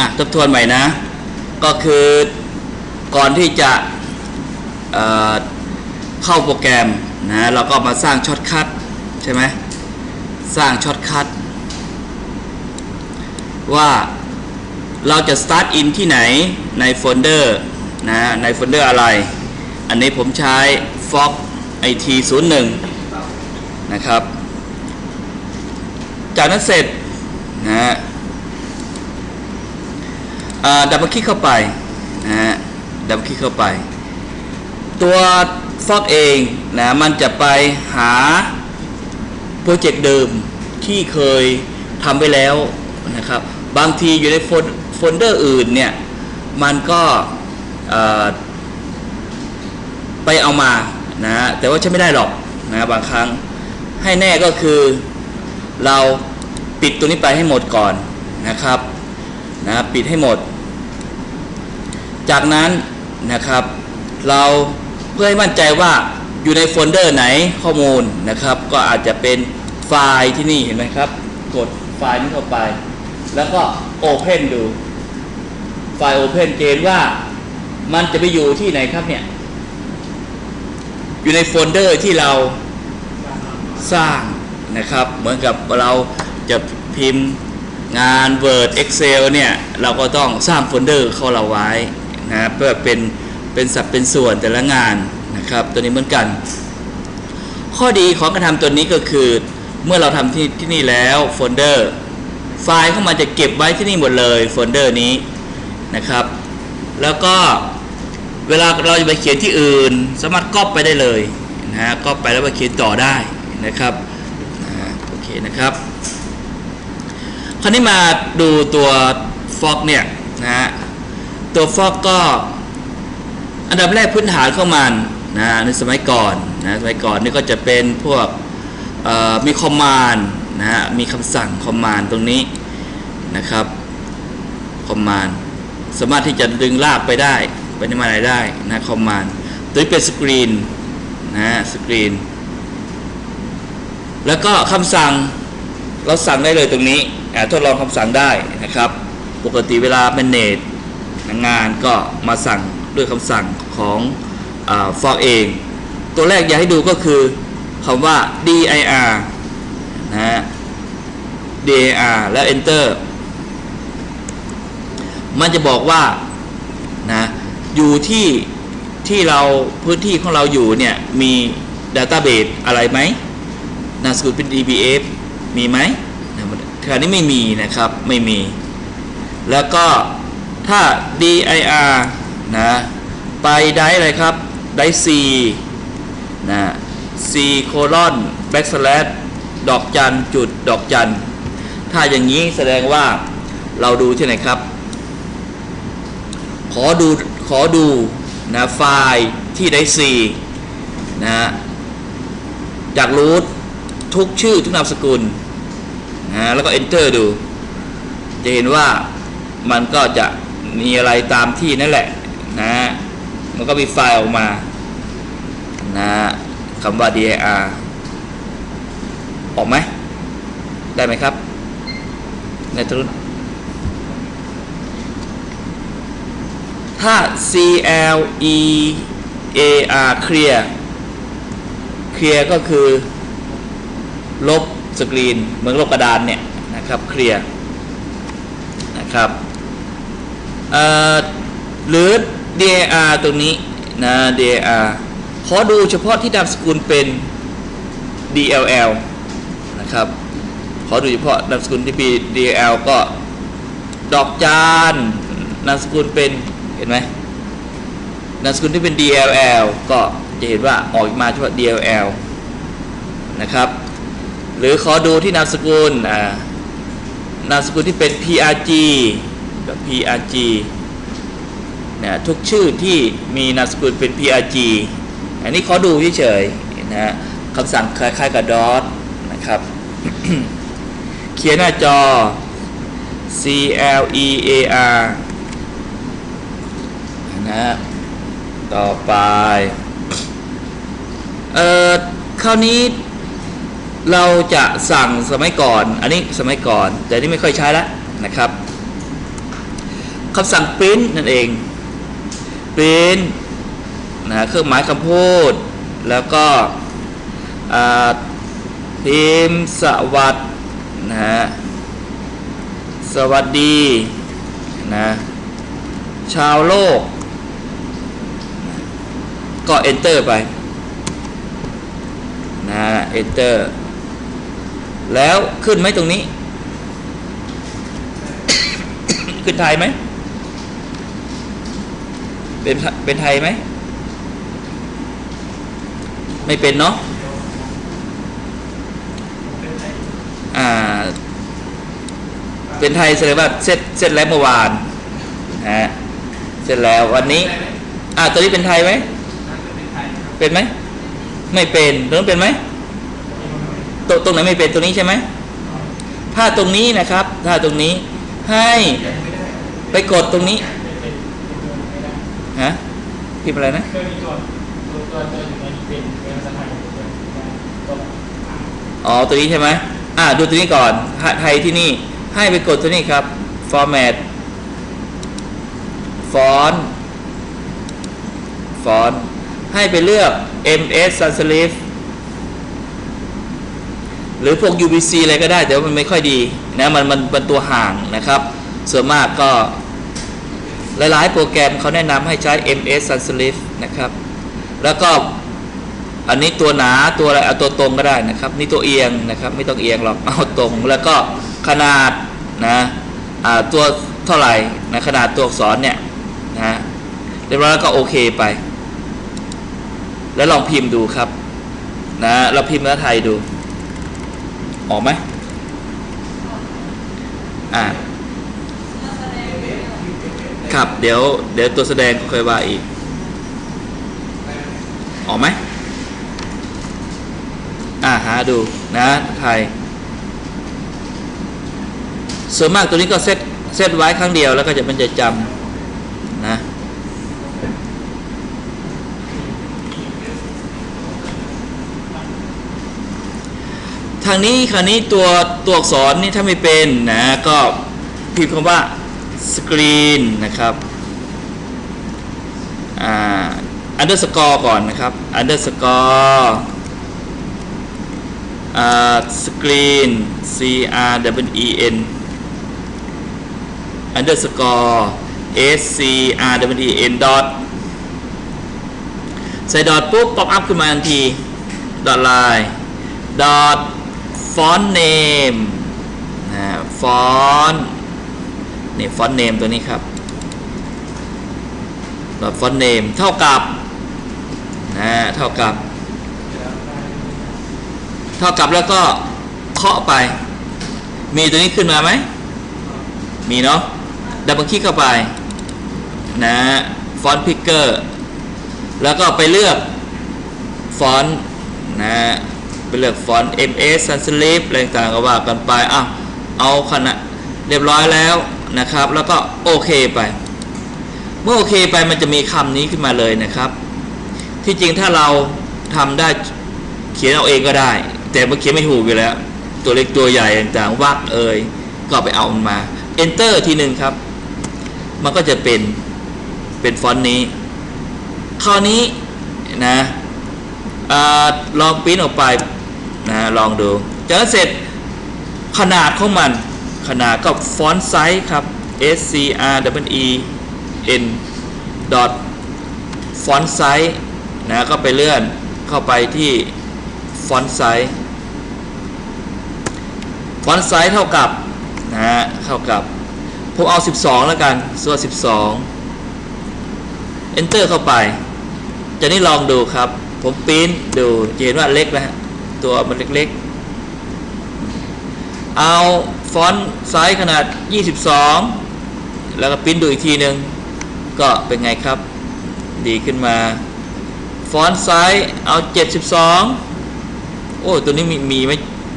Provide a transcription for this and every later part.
อะทบทวนใหม่นะ ก็คือก่อนที่จะเเข้าโปรแกรมนะเราก็มาสร้างช็อตคัทใช่ไหมสร้างช็อตคัทว่าเราจะ start in ที่ไหนในโฟลเดอร์นะในโฟลเดอร์อะไร อันนี้ผมใช้ Fox IT 0 1นะครับ จากนั้นเสร็จนะ ดับเบิลคลิกเข้าไปนะฮะดับเบิลคลิกเข้าไป ตัวฟอกเองนะมันจะไปหาโปรเจกต์เดิมที่เคยทำไปแล้วนะครับ บางทีอยู่ในโฟลเดอร์อื่นเนี่ย มันก็ไปเอามานะฮะแต่ว่าใช้ไม่ได้หรอกนะบางครั้งให้แน่ก็คือเราปิดตัวนี้ไปให้หมดก่อนนะครับ นะปิดให้หมด จากนั้นนะครับ เราเพื่อให้มั่นใจว่าอยู่ในโฟลเดอร์ไหนข้อมูลนะครับ ก็อาจจะเป็นไฟล์ที่นี่เห็นไหมครับ กดไฟล์นี้เข้าไป แล้วก็ Open ดู ไฟล์ Open เกณฑ์ว่ามันจะไปอยู่ที่ไหนครับเนี่ย อยู่ในโฟลเดอร์ที่เราสร้างนะครับ เหมือนกับเราจะพิมพ์ งาน Word Excel เนี่ยเราก็ต้องสร้างโฟลเดอร์เข้าเราไว้นะเพื่อเป็นเป็นสัดเป็นส่วนแต่ละงานนะครับตัวนี้เหมือนกัน ข้อดีของการทำตัวนี้ก็คือเมื่อเราทำที่ที่นี่แล้วโฟลเดอร์ไฟล์เข้ามาจะเก็บไว้ที่นี่หมดเลยโฟลเดอร์นี้นะครับ แล้วก็เวลาเราจะไปเขียนที่อื่น สามารถก๊อปไปได้เลยนะฮะก๊อปไปแล้วไปเขียนต่อได้นะครับโอเคนะครับ คราวนี้มาดูตัวฟอกเนี่ยนะฮะตัวฟอกก็อันดับแรกพื้นฐานของมันนะในสมัยก่อนนะสมัยก่อนนี่ก็จะเป็นพวกมีคอมมานด์นะฮะมีคำสั่งคอมมานด์ตรงนี้นะครับคอมมานด์สามารถที่จะดึงลากไปได้ไปในมาไหนได้นะคอมมานด์ตัวนี้เป็นสกรีนนะฮะสกรีนแล้วก็คำสั่ง เราสั่งได้เลยตรงนี้ทดลองคำสั่งได้นะครับ ปกติเวลาเป็นเนตงานก็มาสั่งด้วยคำสั่งของฟอกเอง ตัวแรกอยากให้ดูก็คือคำว่า dir นะฮะ dir แล้ว enter มันจะบอกว่านะอยู่ที่ที่เราพื้นที่ของเราอยู่เนี่ยมี Database อะไรไหมนามสกุลเป็น DBF มีไหมคราวนี้ไม่มีนะครับไม่มี แล้วก็ถ้า dir นะไปได้อะไรครับได้ c นะ c colon backslash ดอกจันจุดดอกจัน ถ้าอย่างนี้แสดงว่าเราดูที่ไหนครับ ขอดูขอดูนะไฟล์ที่ได้ c นะจากรูท ทุกชื่อทุกนามสกุลนะแล้วก็ enter ดู จะเห็นว่ามันก็จะมีอะไรตามที่นั่นแหละนะมันก็มีไฟล์ออกมานะคำว่า dir ออกไหม ได้ไหมครับ ในตรุนถ้า c l e a r clear clear ก็คือ ลบสกรีนเหมือนลบกระดานเนี่ยนะครับเคลียร์นะครับหรือ dir ตรงนี้นะ dir ขอดูเฉพาะที่นามสกุลเป็น dll นะครับขอดูเฉพาะนามสกุลที่เป็น dll ก็ดอกจานนามสกุลเป็นเห็นไหมนามสกุลที่เป็น dll ก็จะเห็นว่าออกมาเฉพาะ dll นะครับ หรือขอดูที่นามสกุลอ่านามสกุลที่เป็น PRG กับ PRG นะทุกชื่อที่มีนามสกุลเป็น PRG อันนี้ขอดูเฉยๆนะคำสั่งคล้ายๆกับ dot นะครับเขียนหน้าจอ C L E A R นะฮะต่อไป เอ่อคราวนี้ เราจะสั่งสมัยก่อน อันนี้สมัยก่อน แต่นี่ไม่ค่อยใช้แล้วนะครับคำสั่ง print นั่นเอง print นะเครื่องหมายคำพูด แล้วก็พิมพ์สวัสดนะฮะสวัสดีนะชาวโลก ก็ enter ไปนะ enter แล้วขึ้นไหมตรงนี้ ขึ้นไทยไหม เป็นเป็นไทยไหม ไม่เป็นเนาะอ่า เป็นไทยแสดงว่าเสร็จเสร็จแล้วเมื่อวานนะฮะเสร็จแล้ววันนี้ อ่าตัวนี้เป็นไทยไหม เป็นไหม ไม่เป็นตรงนั้นเป็นไหม ตรงตรงไหนไม่เป็นตรงนี้ใช่ไหมถ้าตรงนี้นะครับ ถ้าตรงนี้ให้ไปกดตรงนี้ฮะพิมพ์อะไรนะอ๋อตัวนี้ใช่ไหมอ่าดูตัวนี้ก่อนไทไทยที่นี่ให้ไปกดตัวนี้ครับ format font font ให้ไปเลือก ms sans serif หรือพวก UBC อะไรก็ได้ แต่ว่ามันไม่ค่อยดีนะมันมันเป็นตัวห่างนะครับ ส่วนมากก็ หลาย ๆ โปรแกรมเขาแนะนำให้ใช้ ms sans serif นะครับ แล้วก็อันนี้ตัวหนาตัวอะไรเอาตัวตรงก็ได้นะครับ นี่ตัวเอียงนะครับ ไม่ต้องเอียงหรอกเอาตรง แล้วก็ขนาดนะตัวเท่าไหร่นะขนาดตัวอักษรเนี่ยนะเรียบร้อยแล้วก็โอเคไป แล้วลองพิมพ์ดูครับนะเราพิมพ์ภาษาไทยดู ออกไหมอ่าครับเดี๋ยวเดี๋ยวตัวแสดงค่อยว่าอีก ออกไหมอ่าหาดูนะไทยส่วนมากตัวนี้ก็เซตเซตไว้ครั้งเดียวแล้วก็จะมันจะจำ ทางนี้คราวนี้ตัวตัวอักษรนี่ถ้าไม่เป็นนะก็พิมพ์คำว่าสกรีนนะครับอ่า underscore ก่อนนะครับ underscore อ่า screen c r w e n underscore s c r w e n dot ใส่ดอทปุ๊บป๊อปอัพขึ้นมาทันทีดอทไลน์ดอท font name นะ font นี่ font name ตัวนี้ครับดอท font name เท่ากับนะเท่ากับ เท่ากับแล้วก็เคาะไป มีตัวนี้ขึ้นมาไหม มีเนาะดับเบิลคลิกเข้าไปนะฟอนต์พิกเกอร์แล้วก็ไปเลือกฟอนต์นะ ไปเลือกฟอนต์ MS Sans Serif อะไรต่างๆก็ว่ากันไปอ้าวเอาขณะเรียบร้อยแล้วนะครับ แล้วก็โอเคไป เมื่อโอเคไปมันจะมีคำนี้ขึ้นมาเลยนะครับ ที่จริงถ้าเราทำได้เขียนเอาเองก็ได้ แต่มันเขียนไม่ถูกอยู่แล้ว ตัวเล็กตัวใหญ่ต่างๆวักเอ่ยก็ไปเอามันมา enter ทีหนึ่งครับ มันก็จะเป็นเป็นฟอนต์นี้คราวนี้นะอลองปิ้นออกไป นะลองดูจากนั้นเสร็จขนาดของมันขนาดก็ฟอนต์ไซส์ครับ S C R W E N dot font size นะก็ไปเลื่อนเข้าไปที่ฟอนต์ไซส์ฟอนต์ไซส์เท่ากับนะฮะเท่ากับผมเอา 12 แล้วกันส่วน 12 enter เข้าไป จะนี่ลองดูครับ ผมปริ้นดูจะเห็นว่าเล็กนะฮะ ตัวมันเล็กๆ เอาฟอนต์ไซส์ขนาด 22 แล้วก็ปริ้นดูอีกทีหนึ่งก็เป็นไงครับ ดีขึ้นมา ฟอนต์ไซส์เอา 72 โอ้ ตัวนี้มีมีไม่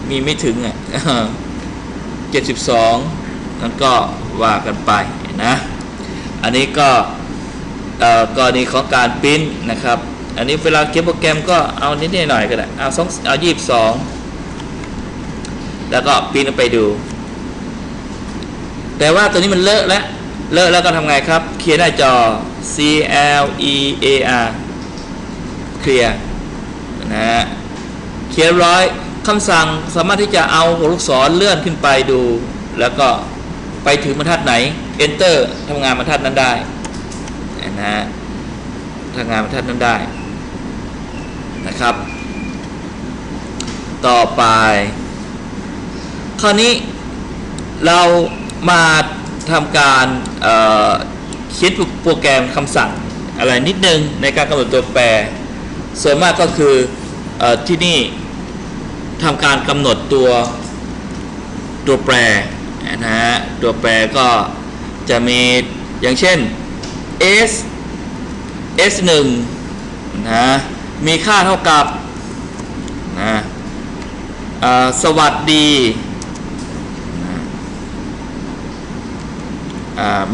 มีไม่ถึงอะ72นั่นก็ว่ากันไปนะ อันนี้ก็กรณีของการปริ้นนะครับ อันนี้เวลาเขียนโปรแกรมก็เอานิดหน่อยก็ได้เอาสองเอายี่สิบสองแล้วก็ปริ้นไปดู แต่ว่าตัวนี้มันเลอะแล้วเลอะแล้วก็ทำไงครับ เคลียร์หน้าจอ C L E A R เคลียร์นะฮะเคลียร์ร้อยคำสั่งสามารถที่จะเอาหัวลูกศรเลื่อนขึ้นไปดู แล้วก็ไปถึงบรรทัดไหน Enter ทำงานบรรทัดนั้นได้นะฮะทำงานบรรทัดนั้นได้ นะครับ ต่อไป คราวนี้เรามาทำการเขียนโปรแกรมคำสั่งอะไรนิดนึงในการกำหนดตัวแปร ส่วนมากก็คือเออที่นี่ทำการกำหนดตัวตัวแปรนะฮะตัวแปรก็จะมีอย่างเช่น s s 1นะ มีค่าเท่ากับนะสวัสดี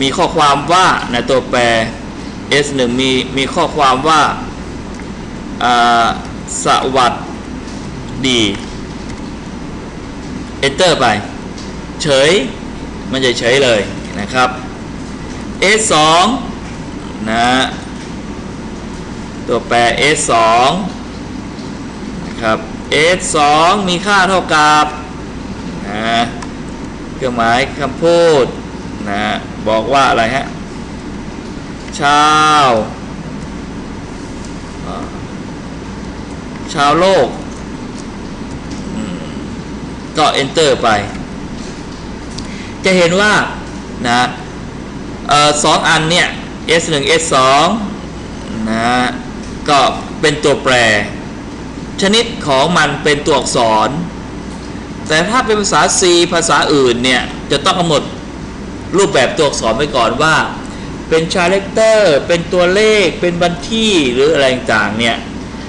มีข้อความว่าในตัวแปร s 1 มีมีข้อความว่าอ่าสวัสดี enter ไป เฉย มันจะเฉยเลยนะครับ s 2 นะ ตัวแปร s 2นะครับ s 2มีค่าเท่ากับนะเครื่องหมายคำพูดนะบอกว่าอะไรฮะชาวอ่าชาวโลกก็ enter ไป จะเห็นว่านะออสองอันเนี่ย s 1 s 2นะ ก็เป็นตัวแปร ชนิดของมันเป็นตัวอักษร แต่ถ้าเป็นภาษา C ภาษาอื่นเนี่ยจะต้องกำหนดรูปแบบตัวอักษรไว้ก่อนว่า เป็นชาเลคเตอร์เป็นตัวเลข เป็นบันที่หรืออะไรต่างๆเนี่ย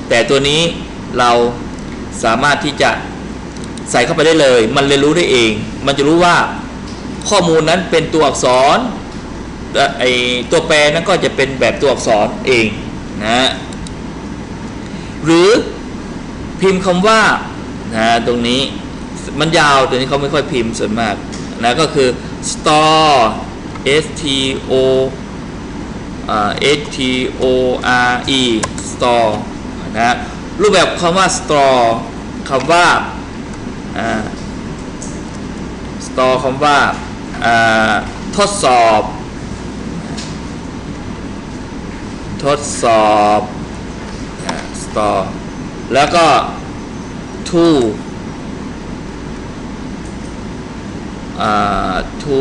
แต่ตัวนี้เราสามารถที่จะใส่เข้าไปได้เลย มันเรียนรู้ได้เอง มันจะรู้ว่าข้อมูลนั้นเป็นตัวอักษรและไอตัวแปรนั้นก็จะเป็นแบบตัวอักษรเองนะฮะ หรือพิมพ์คำว่านะตรงนี้มันยาวตัวนี้เขาไม่ค่อยพิมพ์ส่วนมากนะก็คือ store s t o อ่า s t o r e store นะรูปแบบคำว่า store คำว่าอ่า store คำว่าอ่าทดสอบ ทดสอบ store แล้วก็ to อ่า to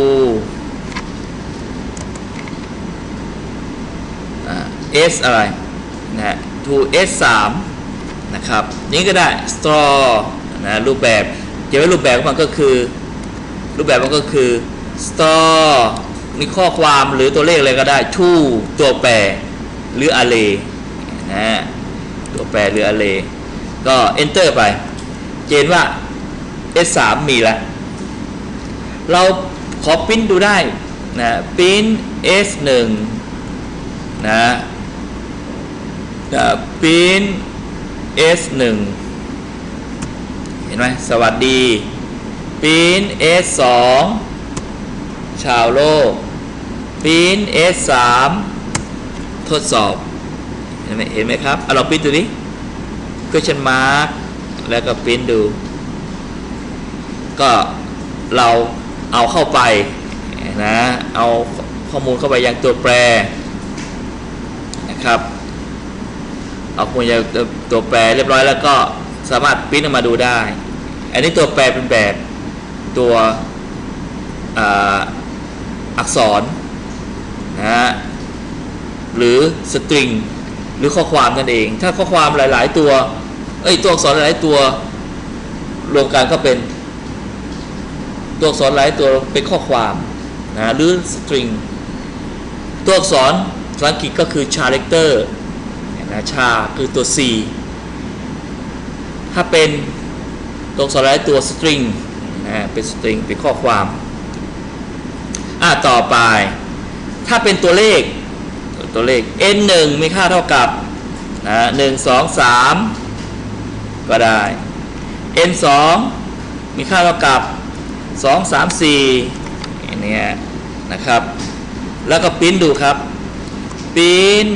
อ่า s อะไรนะ to s 3นะครับ นี่ก็ได้ straw นะรูปแบบจะไว้รูปแบบของมันก็คือ รูปแบบมันก็คือ straw มีข้อความหรือตัวเลขอะไรก็ได้ to ตัวแปรหรือ array นะ ตัวแปรหรือ array ก็ enter ไป เจนว่า s 3มีแล้ว เราขอปิ้นดูได้นะปิ้น s 1นะนะปิ้น s 1เห็นไหมสวัสดีปิ้น s 2ชาวโลกปิ้น s 3ทดสอบ ห็นไหมเห็นไหมครับเอาเราปริ้นดูดิ question mark แล้วก็ปริ้นดู ก็เราเอาเข้าไปนะเอาข้อมูลเข้าไปยังตัวแปรนะครับ เอาข้อมูลยังตัวแปรเรียบร้อยแล้วก็สามารถปริ้นออกมาดูได้ อันนี้ตัวแปรเป็นแบบตัวออักษรนะฮะหรือสตริง หรือข้อความนั่นเอง ถ้าข้อความหลาย ๆ ตัวเอ้ยตัวอักษรหลายตัวรวมกันก็เป็นตัวอักษรหลายตัวเป็นข้อความนะหรือสตริงตัวอักษรภาษาอังกฤษก็คือ character นะชาคือตัว C ถ้าเป็นตัวอักษรหลายตัว string นะเป็น string เป็นข้อความอะต่อไป ถ้าเป็นตัวเลข ตัวเลข n 1มีค่าเท่ากับนะหนึ่งสองสามก็ได้ n 2มีค่าเท่ากับ 2 3 4เนี่ยนะครับ แล้วก็ปิ้นดูครับ ปิ้น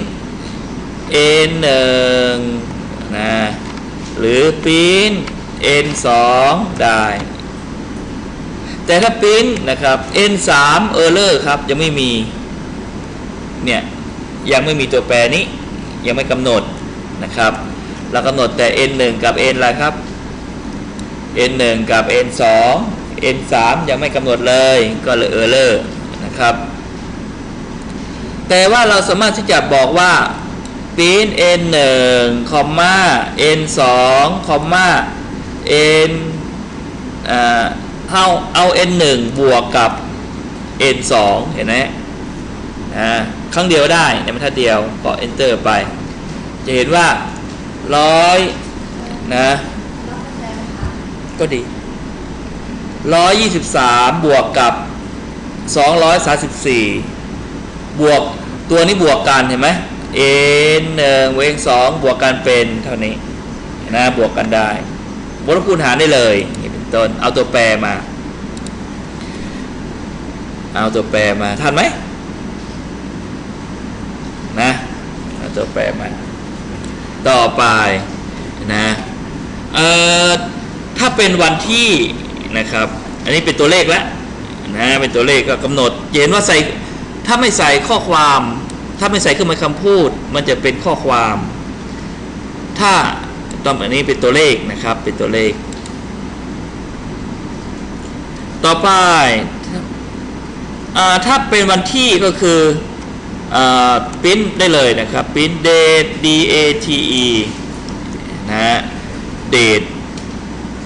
n หนึ่งนะหรือปิ้น n สองได้ แต่ถ้าปิ้นนะครับ n สาม error ครับ ยังไม่มี เนี่ย ยังไม่มีตัวแปรนี้ยังไม่กำหนดนะครับ เรากำหนดแต่ n 1กับ n อะไรครับ n 1กับ n 2 n 3ยังไม่กำหนดเลยก็เลย error นะครับ แต่ว่าเราสามารถที่จะบอกว่า print n 1คอมมา n 2คอมมา n เอ่อเอาเอา n 1บวกกับ n 2เห็นไหมอ่า ครั้งเดียวได้ในบรรทัดเดียวก็ enter ไป จะเห็นว่าร้อยนะก็ดีร้อยยี่สิบสามบวกกับสองร้อยสาสิบสี่บวกตัวนี้บวกกันเห็นไหม n หนึ่งเวงสองบวกกันเป็นเท่านี้นะบวกกันได้บวกคูณหารได้เลยนี่เป็นต้นเอาตัวแปรมา เอาตัวแปรมาทันไหมนะเอา ตัวแปรมาต่อไปนะเอ่อถ้าเป็นวันที่นะครับ อันนี้เป็นตัวเลขแล้วนะเป็นตัวเลขก็กำหนดเห็นว่าใส่ถ้าไม่ใส่ข้อความ ถ้าไม่ใส่เครื่องหมายคำพูด มันจะเป็นข้อความ ถ้าตอนนนี้เป็นตัวเลขนะครับ เป็นตัวเลข ต่อไปอ่าถ้าเป็นวันที่ก็คือ ปริ้นได้เลยนะครับปิ้น date d a t e นะฮะ date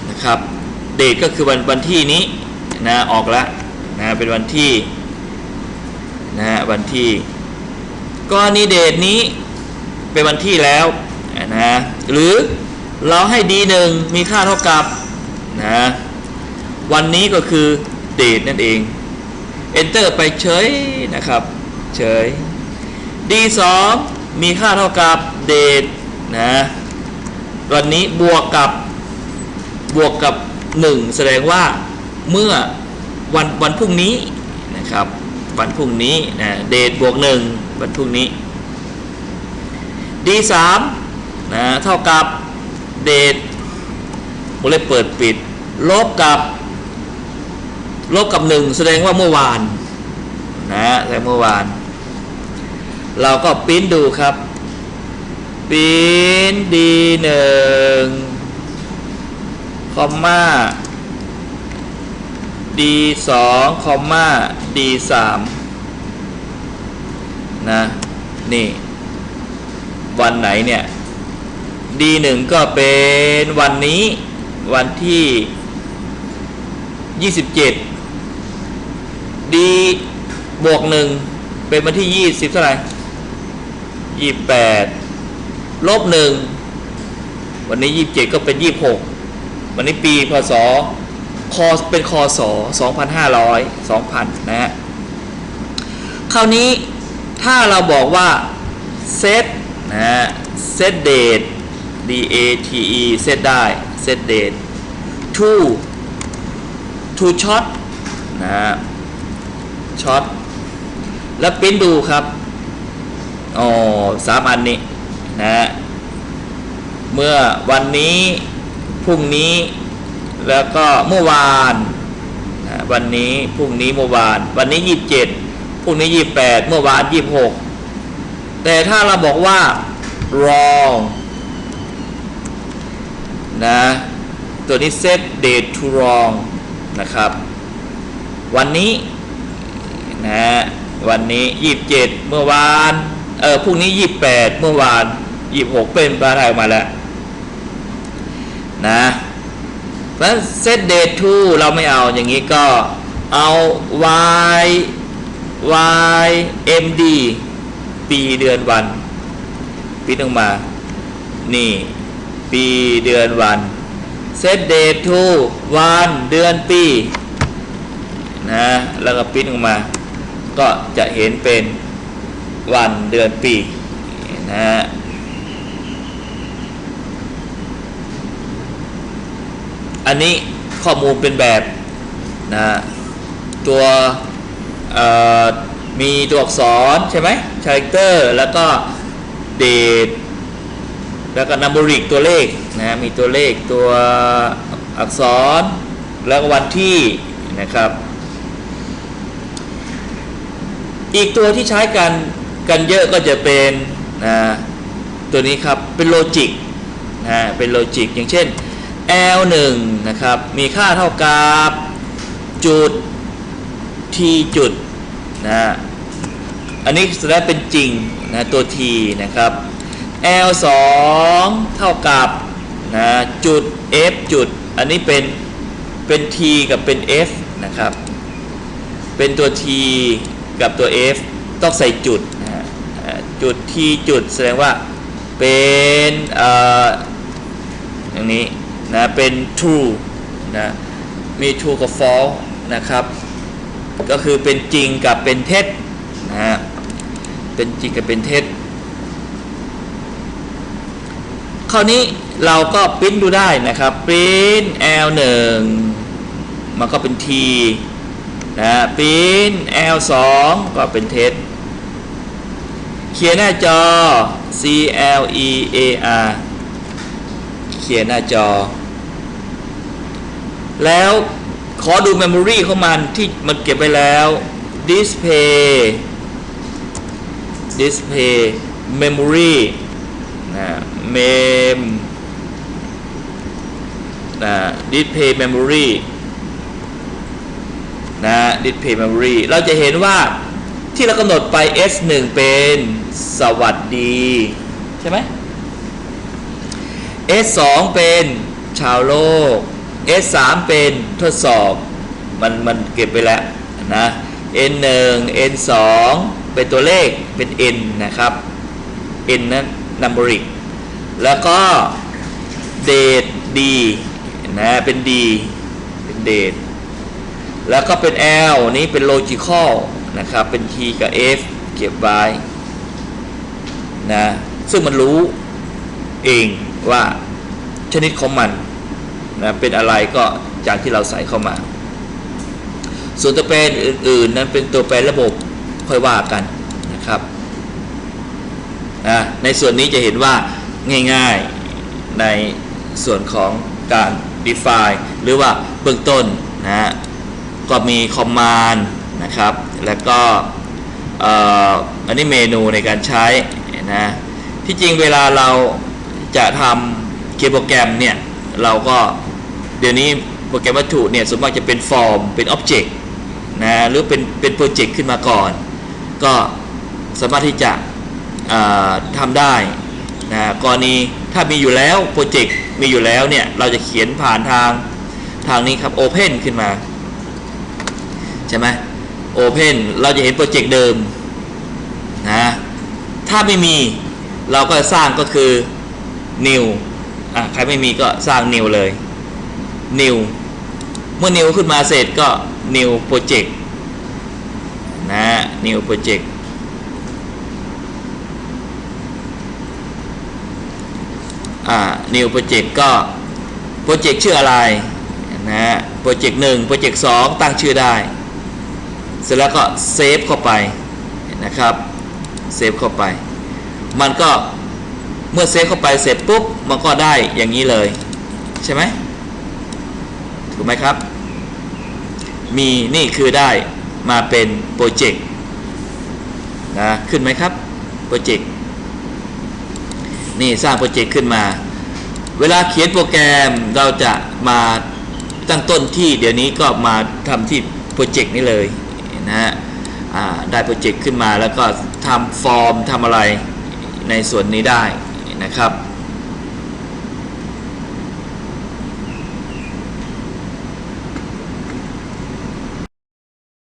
นะครับ date ก็คือวันวันที่นี้นะออกแล้วนะเป็นวันที่นะฮะวันที่กรณีเดทนี้เป็นวันที่แล้วนะหรือเราให้ d 1มีค่าเท่ากับนะวันนี้ก็คือเดทนั่นเอง enter ไปเฉยนะครับ เฉย d 2มีค่าเท่ากับเดทนะวันนี้บวกกับบวกกับ 1 แสดงว่าเมื่อวันวันพรุ่งนี้นะครับ วันพรุ่งนี้นะเดทบวก 1 วันพรุ่งนี้ d 3นะเท่ากับเดทวงเล็บเปิดปิด ลบกับลบกับ 1 แสดงว่าเมื่อวานนะแสดงเมื่อวาน เราก็ปิ้นดูครับ ปิ้นดีหนึ่งคอมมาดีสองคอมมาดีสามนะนี่ วันไหนเนี่ยดีหนึ่งก็เป็นวันนี้ วันที่ยี่สิบเจ็ดดีบวกหนึ่งเป็นวันที่ยี่สิบเท่าไหร่ ยี่แปดลบหนึ่งวันนี้ยี่สิบเจ็ดก็เป็นยี่หกวันนี้ปีพศคอเป็นคศสองพันห้าร้อยสองพันนะฮะคราวนี้ถ้าเราบอกว่าเซตนะฮะเซตเดท D A T E เซตได้เซตเดท to to shot นะฮะช็อตแล้วปิ้นดูครับ อ๋อสามอันนี้นะฮะเมื่อวันนี้พรุ่งนี้แล้วก็เมื่อวานนะวันนี้พรุ่งนี้เมื่อวาน วันนี้ยี่สิบเจ็ดพรุ่งนี้ยี่สิบแปดเมื่อวานยี่สิบหกแต่ถ้าเราบอกว่า wrong นะตัวนี้ set date to wrong นะครับ วันนี้นะฮะวันนี้ยี่สิบเจ็ดเมื่อวาน เออพรุ่งนี้ยี่แปดเมื่อวานยี่หกเป็นปลาไทยออกมาแล้วนะเพราะเซตเดททูเราไม่เอาอย่างนี้ก็เอา y y m d ปีเดือนวันปีต้องมา นี่ ปีเดือนวันเซตเดททูวันเดือนปีนะแล้วก็ปริ้นออกมา ก็จะเห็นเป็น วันเดือนปีนะฮะอันนี้ข้อมูลเป็นแบบนะตัวมีตัวอักษรใช่ไหม character แล้วก็ date แล้วก็ numeric ตัวเลขนะมีตัวเลขตัวอักษรแล้วก็วันที่นะครับ อีกตัวที่ใช้กัน กันเยอะก็จะเป็นนะตัวนี้ครับเป็นโลจิกนะเป็นโลจิกอย่างเช่น L1 นะครับมีค่าเท่ากับจุด T จุดนะอันนี้แสดงเป็นจริงนะตัว T นะครับ L2 เท่ากับนะจุด F จุด อันนี้เป็นเป็น T กับเป็น F นะครับ เป็นตัว T กับตัว F ต้องใส่จุด จุด T จุดแสดงว่าเป็นอออย่างนี้นะเป็น true นะมี true กับ false นะครับ ก็คือเป็นจริงกับเป็นเท็จนะฮะเป็นจริงกับเป็นเท็จคราวนี้เราก็ปริ้นดูได้นะครับปริ้น L1 มันก็เป็น T นะปริ้น L2 ก็เป็นเท็จ เขียนหน้าจอ C L E A R เขียนหน้าจอ แล้วขอดู Memory ของมันที่มันเก็บไว้แล้ว Display Display Memory นะ mem นะ display memory นะ display memory เราจะเห็นว่าที่เรากำหนดไป S1 เป็น สวัสดี ใช่ไหม S2 เป็นชาวโลก S3 เป็นทดสอบ มันมันเก็บไปแล้วนะ N1 N2 เป็นตัวเลขเป็น N นะครับ N นั้น numeric แล้วก็ date D นะเป็น D เป็น date แล้วก็เป็น L นี้เป็น logical นะครับ เป็น T กับ F เก็บไว้ นะซึ่งมันรู้เองว่าชนิดของมันนะเป็นอะไรก็จากที่เราใส่เข้ามา ส่วนตัวแปรอื่นๆนั้นเป็นตัวแปรระบบค่อยว่ากันนะครับนะในส่วนนี้จะเห็นว่าง่ายๆในส่วนของการ define หรือว่าเบื้องต้นนะก็มี command นะครับ แล้วก็อันนี้เมนูในการใช้ นะที่จริงเวลาเราจะทำเขียนโปรแกรมเนี่ย เราก็เดี๋ยวนี้โปรแกรมวัตถุเนี่ยส่วนมากจะเป็นฟอร์มเป็นอ็อบเจกต์นะหรือเป็นเป็นโปรเจกต์ขึ้นมาก่อน ก็สามารถที่จะทำได้นะกรณีถ้ามีอยู่แล้วโปรเจกต์มีอยู่แล้วเนี่ย เราจะเขียนผ่านทางทางนี้ครับ Open ขึ้นมา ใช่ไหม Open เราจะเห็นโปรเจกต์เดิมนะ ถ้าไม่มีเราก็สร้างก็คือ New อะใครไม่มีก็สร้าง New เลย New เมื่อ New ขึ้นมาเสร็จก็ New Project นะ New Project อ่า new project ก็โปรเจกต์ชื่ออะไรนะฮะโปรเจกต์หนึ่งโปรเจกต์สองตั้งชื่อได้ เสร็จแล้วก็เซฟเข้าไปนะครับ เซฟเข้าไป มันก็เมื่อเซฟเข้าไปเสร็จปุ๊บมันก็ได้อย่างนี้เลย ใช่ไหมถูกไหมครับ มีนี่คือได้มาเป็นโปรเจกต์นะขึ้นไหมครับโปรเจกต์นี่สร้างโปรเจกต์ขึ้นมา เวลาเขียนโปรแกรมเราจะมาตั้งต้นที่เดี๋ยวนี้ก็มาทำที่โปรเจกต์นี้เลยนะฮะ ได้โปรเจกต์ขึ้นมาแล้วก็ทำฟอร์มทำอะไรในส่วนนี้ได้นะครับ